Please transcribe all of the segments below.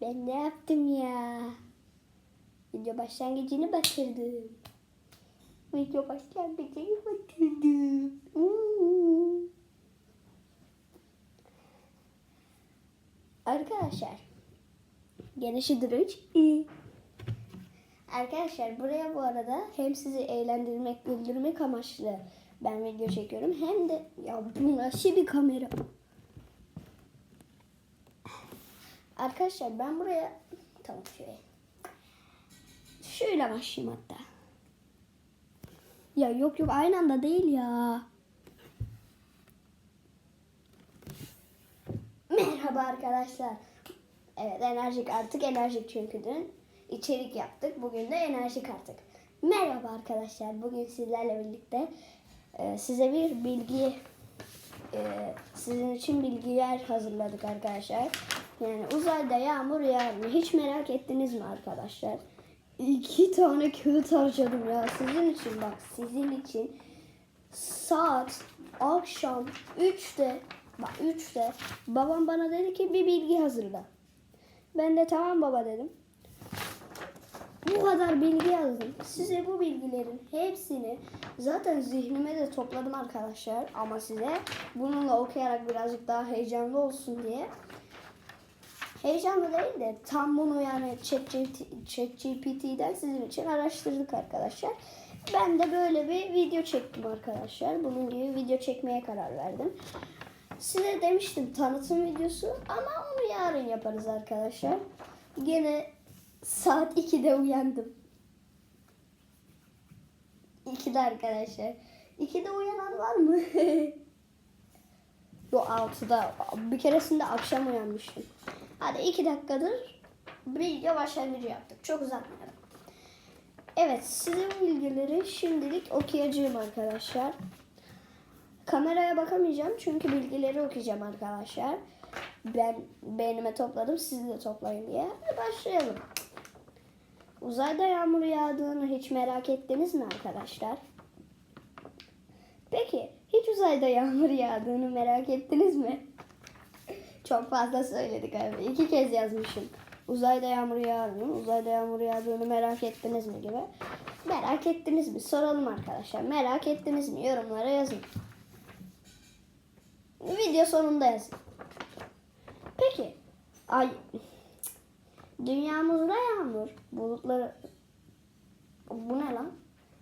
Ben ne yaptım ya? Video başlangıcını batırdım. Video başlangıcını batırdım. Uuu. Arkadaşlar. Gene şu duruş. Arkadaşlar buraya bu arada hem sizi eğlendirmek, güldürmek amaçlı ben video çekiyorum. Hem de ya bu nasıl bir kamera? Arkadaşlar ben buraya tamam şöyle. Şöyle başlayayım hatta. Ya yok yok aynı anda değil ya. Merhaba arkadaşlar. Evet enerjik artık enerjik çünkü dün içerik yaptık. Bugün de enerjik artık. Merhaba arkadaşlar. Bugün sizlerle birlikte e, size bir bilgi e, sizin için bilgiler hazırladık arkadaşlar. Yani uzayda yağmur yağar mı? Hiç merak ettiniz mi arkadaşlar? İki tane kağıt harcadım ya sizin için bak sizin için saat akşam 3'te bak 3'te babam bana dedi ki bir bilgi hazırla. Ben de tamam baba dedim. Bu kadar bilgi yazdım. Size bu bilgilerin hepsini zaten zihnime de topladım arkadaşlar. Ama size bununla okuyarak birazcık daha heyecanlı olsun diye. Heyecanlı değil de tam bunu yani ChatGPT ChatGPT'den sizin için araştırdık arkadaşlar. Ben de böyle bir video çektim arkadaşlar. Bunun gibi video çekmeye karar verdim. Size demiştim tanıtım videosu ama onu yarın yaparız arkadaşlar. Gene saat 2'de uyandım. 2'de arkadaşlar. 2'de uyanan var mı? Yo 6'da. Bir keresinde akşam uyanmıştım. Hadi 2 dakikadır video başlangıcı yaptık. Çok uzatmayalım. Evet size bu bilgileri şimdilik okuyacağım arkadaşlar. Kameraya bakamayacağım çünkü bilgileri okuyacağım arkadaşlar. Ben beynime topladım siz de toplayın diye. Hadi başlayalım. Uzayda yağmur yağdığını hiç merak ettiniz mi arkadaşlar? Peki hiç uzayda yağmur yağdığını merak ettiniz mi? Çok fazla söyledik abi. İki kez yazmışım. Uzayda yağmur mı? Uzayda yağmur yağdığını merak ettiniz mi gibi. Merak ettiniz mi? Soralım arkadaşlar. Merak ettiniz mi? Yorumlara yazın. Video sonunda yazın. Peki. Ay. Dünyamızda yağmur. Bulutları. Bu ne lan?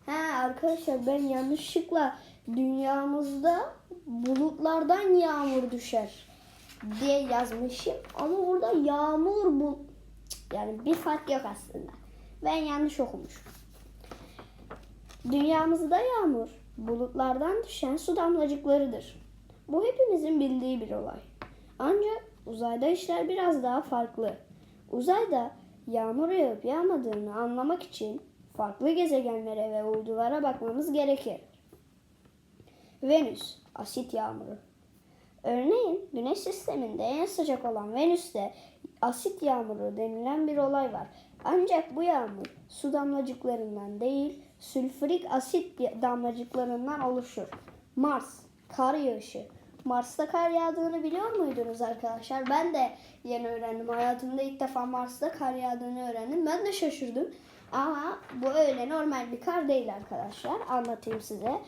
He arkadaşlar ben yanlışlıkla dünyamızda bulutlardan yağmur düşer diye yazmışım. Ama burada yağmur bu yani bir fark yok aslında. Ben yanlış okumuşum. Dünyamızda yağmur bulutlardan düşen su damlacıklarıdır. Bu hepimizin bildiği bir olay. Ancak uzayda işler biraz daha farklı. Uzayda yağmur yağıp yağmadığını anlamak için farklı gezegenlere ve uydulara bakmamız gerekir. Venüs, asit yağmuru. Örneğin Güneş sisteminde en sıcak olan Venüs'te asit yağmuru denilen bir olay var. Ancak bu yağmur su damlacıklarından değil, sülfürik asit damlacıklarından oluşur. Mars, kar yağışı. Mars'ta kar yağdığını biliyor muydunuz arkadaşlar? Ben de yeni öğrendim. Hayatımda ilk defa Mars'ta kar yağdığını öğrendim. Ben de şaşırdım. Ama bu öyle normal bir kar değil arkadaşlar. Anlatayım size.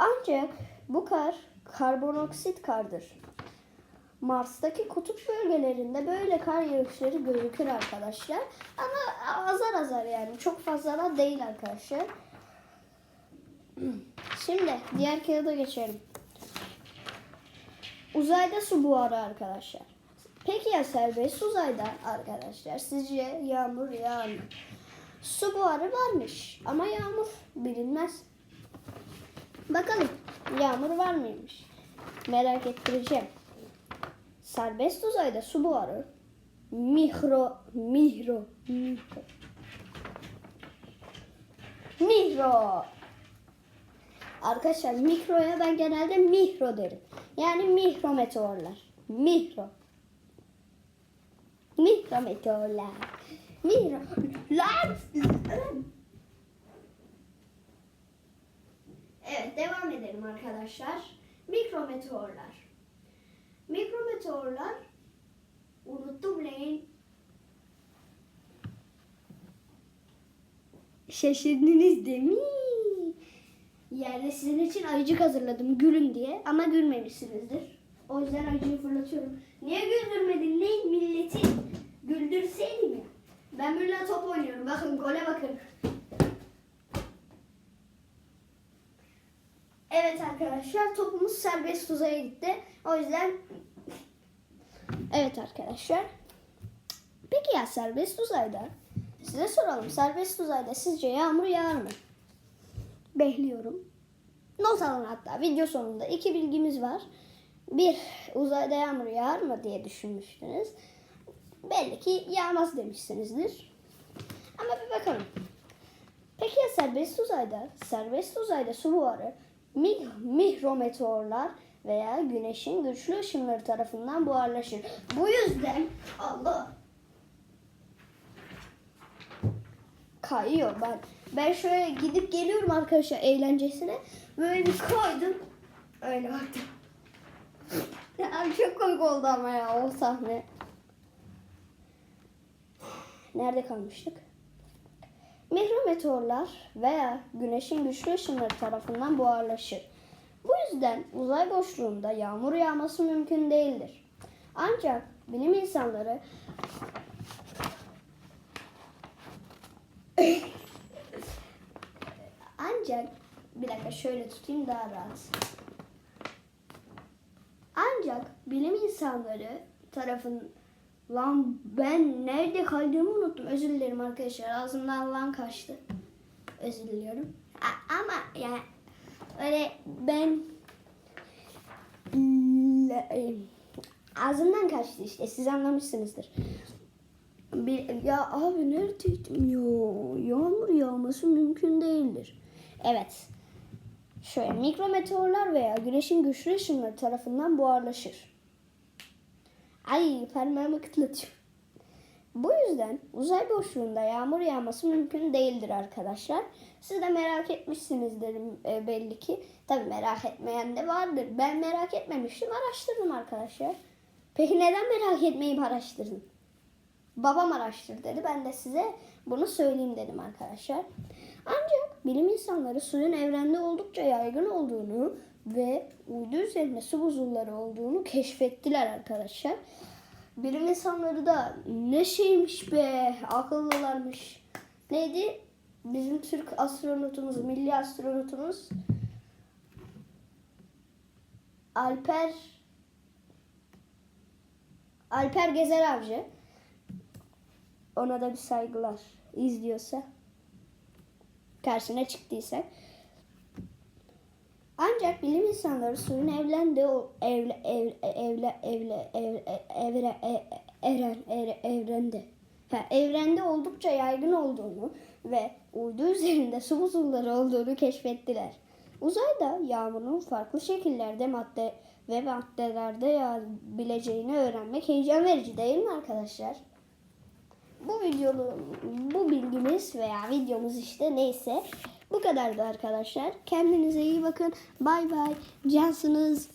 Ancak bu kar karbonoksit kardır. Mars'taki kutup bölgelerinde böyle kar yağışları gözükür arkadaşlar. Ama azar azar yani çok fazla da değil arkadaşlar. Şimdi diğer kağıda geçelim. Uzayda su buharı arkadaşlar. Peki ya serbest uzayda arkadaşlar? Sizce yağmur yağar? Su buharı varmış ama yağmur bilinmez. Bakalım yağmur var mıymış? Merak ettireceğim. Serbest uzayda su buharı mikro mikro mikro mikro Arkadaşlar mikroya ben genelde mikro derim. Yani mikro meteorlar. Mikro. Mikro meteorlar. Lan! Devam edelim arkadaşlar. Mikrometeorlar. Mikrometeorlar unuttum neyin? Şaşırdınız değil mi? Yerde sizin için ayıcık hazırladım gülün diye ama gülmemişsinizdir. O yüzden ayıcığı fırlatıyorum. Niye güldürmedin? Ne milleti güldürseydin ya. Ben böyle top oynuyorum. Bakın gole bakın. Evet arkadaşlar topumuz serbest uzaya gitti. O yüzden Evet arkadaşlar. Peki ya serbest uzayda? Size soralım. Serbest uzayda sizce yağmur yağar mı? Bekliyorum. Not alın hatta. Video sonunda iki bilgimiz var. Bir, uzayda yağmur yağar mı diye düşünmüştünüz. Belli ki yağmaz demişsinizdir. Ama bir bakalım. Peki ya serbest uzayda? Serbest uzayda su buharı mih- veya güneşin güçlü ışınları tarafından buharlaşır. Bu yüzden Allah kayıyor ben. Ben şöyle gidip geliyorum arkadaşlar eğlencesine. Böyle bir koydum. Öyle baktım. Ya çok komik oldu ama ya o sahne. Nerede kalmıştık? Mikrometeorlar veya güneşin güçlü ışınları tarafından buharlaşır. Bu yüzden uzay boşluğunda yağmur yağması mümkün değildir. Ancak bilim insanları ancak bir dakika şöyle tutayım daha rahat. Ancak bilim insanları tarafın lan ben nerede kaldığımı unuttum. Özür dilerim arkadaşlar. Ağzımdan lan kaçtı. Özür diliyorum. A- ama yani öyle ben e, ağzımdan kaçtı işte. Siz anlamışsınızdır. Bir, ya abi neredeydim ya? Yağmur yağması mümkün değildir. Evet. Şöyle mikrometeorlar veya güneşin güçlü ışınları tarafından buharlaşır. Ay parmağımı kıtlatıyorum. Bu yüzden uzay boşluğunda yağmur yağması mümkün değildir arkadaşlar. Siz de merak etmişsinizdir e, belli ki. Tabi merak etmeyen de vardır. Ben merak etmemiştim araştırdım arkadaşlar. Peki neden merak etmeyip araştırdın? Babam araştır dedi. Ben de size bunu söyleyeyim dedim arkadaşlar. Ancak bilim insanları suyun evrende oldukça yaygın olduğunu ve uydu üzerinde su buzulları olduğunu keşfettiler arkadaşlar. Bilim insanları da ne şeymiş be akıllılarmış. Neydi? Bizim Türk astronotumuz, milli astronotumuz Alper Alper Gezer Avcı. Ona da bir saygılar izliyorsa. Karşına çıktıysa. Ancak bilim insanları suyun evlende evle evle evle evre e- ere- evrende ha, evrende oldukça yaygın olduğunu ve uydu üzerinde su buzulları olduğunu keşfettiler. Uzayda yağmurun farklı şekillerde madde ve maddelerde yağabileceğini öğrenmek heyecan verici değil mi arkadaşlar? Bu videolu bu bilgimiz veya videomuz işte neyse bu kadardı arkadaşlar. Kendinize iyi bakın. Bay bay. Cansınız.